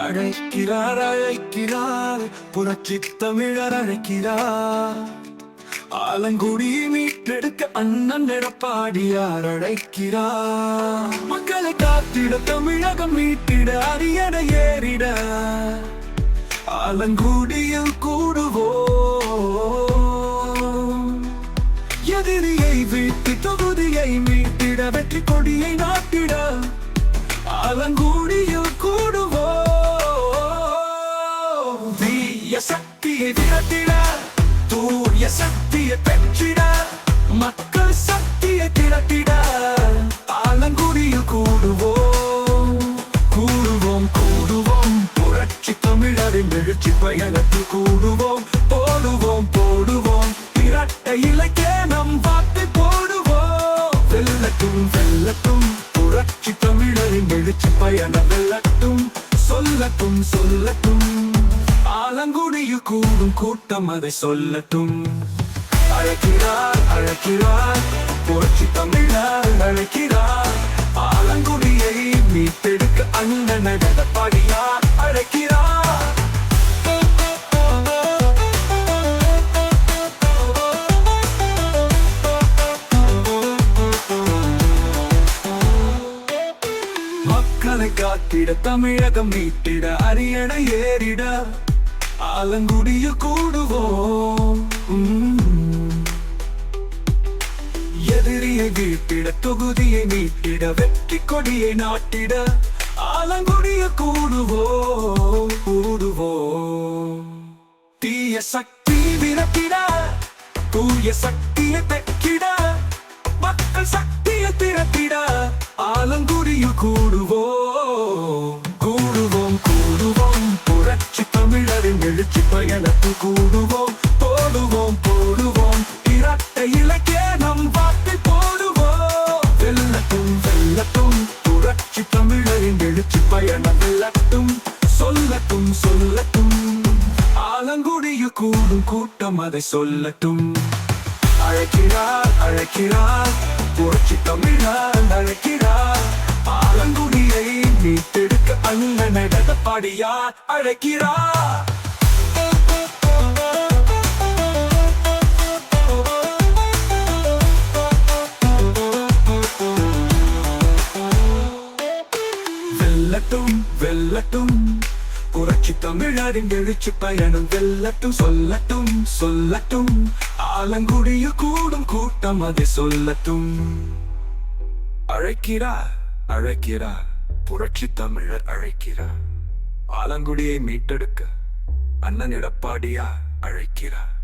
அழைக்கிறார் அழைக்கிறார். புரட்சி தமிழர் அழைக்கிறார். ஆலங்குடியை மீட்டெடுக்க அண்ணன் எடப்பாடியார் அழைக்கிறார். மக்களை காத்திட தமிழகம் மீட்டிட அரியணை ஏறிட. ஆலங்குடியில் கூடுவோம். எதிரியை வீட்டு தொகுதியை மீட்டிட வெற்றி கொடியை நாட்டிட. ஆலங்குடியில் தீய சக்தியை விரட்டிட தூய சக்தியை பெற்றிட மக்கள் சக்தியை திரட்டிட ஆலங்குடியில் கூடுவோம் கூடுவோம் கூடுவோம். புரட்சி தமிழரின் எழுச்சி பயணத்தில் கூடுவோம் போடுவோம் போடுவோம். திரட்ட இலக்கே நம் வாக்கு போடுவோம். வெல்லட்டும் வெல்லட்டும். புரட்சி தமிழரின் எழுச்சி பயணம் வெல்லட்டும். சொல்லட்டும் சொல்லட்டும். கூடும் கூட்டம் அதை சொல்லட்டும். அழைக்கிறார் அழைக்கிறார் புரட்சி தமிழர் அழைக்கிறார். ஆலங்குடியை மீட்டெடுக்க அண்ணன் எடப்பாடியார் அழைக்கிறார். மக்களை காத்திட தமிழகம் மீட்டிட அரியணை ஏறிட. ஆலங்குடிய கூடுவோம் உம். எதிரியை வீழ்த்திட தொகுதியை மீட்டிட வெற்றி கொடியை நாட்டிட ஆலங்குடிய கூடுவோம் கூடுவோம் தீய சக்தி விரட்டிட தூய சக்தியை பெற்றிட மக்கள் சக்தியை திரட்டிட ஆலங்குடியில் கூடுவோம் எழுச்சி கூடுவோம் போடுவோம் போடுவோம். இரட்டை இலக்கே நம் வாக்கை போடுவோம். வெள்ளத்தும் வெள்ளத்தும் புரட்சி தமிழரின் எழுச்சி பயணம் வெல்லட்டும் சொல்லட்டும் சொல்லட்டும். ஆலங்குடிய கூடும் கூட்டம் அதை சொல்லட்டும். அழைக்கிறார் அழைக்கிறார் புரட்சி தமிழர் அழைக்கிறார். ஆலங்குடியை மீட்டெடுக்க அண்ணன் எடப்பாடியார் அழைக்கிறார். புரட்சி தமிழரின் எழுச்சி பயணம் வெல்லட்டும் சொல்லட்டும் சொல்லட்டும். ஆலங்குடிய கூடும் கூட்டம் அதை சொல்லட்டும். அழைக்கிறார் அழைக்கிறார். புரட்சி தமிழர் அழைக்கிறார். ஆலங்குடியை மீட்டெடுக்க அண்ணன் எடப்பாடியார் அழைக்கிறார்.